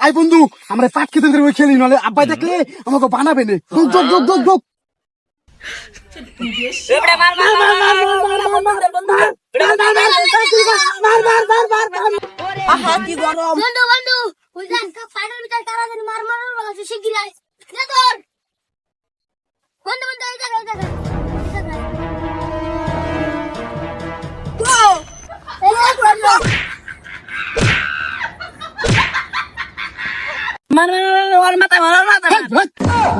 I বন্ধু আমরা পাট খেতে খেলি নলে আব্বাই দেখলে আমাকে বানাবে নে যোগ যোগ যোগ যোগ কি গরম বন্ধু বন্ধু মার মার শিগগির আমার মাথা ভালো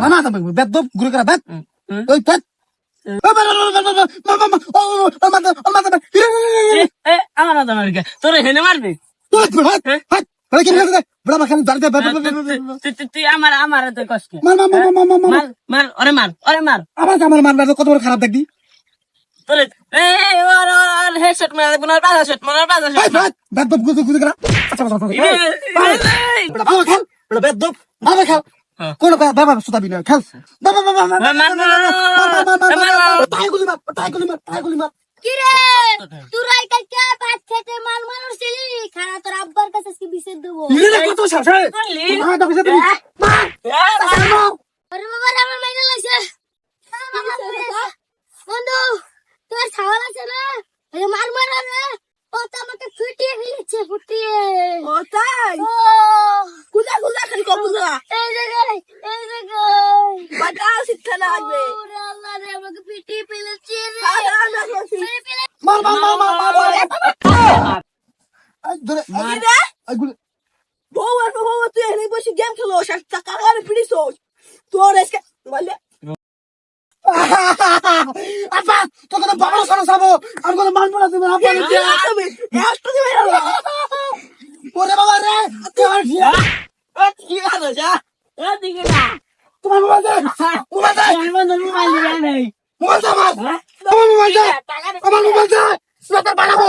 না না না বেদ ঘুরে করা বেদ ওই বেদ আমার মাথা মারি তোর হেলে মারবি কত বড় খারাপ দেখবি বেদব বাবা খেল কোন বাবা সুতাবি না খেল বাবা বাবা টাই গুলি মার টাই গুলি মার টাই গুলি মার কিরে তুরাই কালকে ভাত খেতে মাল মারছিলি খানা তোর আব্বার কাছে কি বিছেদ দেব ইরে কত শাসে হ্যাঁ তো বিছেদ দিবি আরে বাবা আমার মাইনে লাগছে বন্ধু তোর ছাওয়াল আছে না মার মার রে ও তো ফুটিয়ে ফেলেছে ফুটিয়ে ও ফেলে আসবে বউ আর বউ তুই এখানে বসে গেম খেলো কাকারে পিড়িস তোর আজকে বললে আব্বা তো আর কোনো না তোমার মোবাইল দে মোবাইল দে আমার তো মোবাইল দিবে নেই মোবাইল দে আমার। মোবাইল দে আমার মোবাইল দে বানাবো।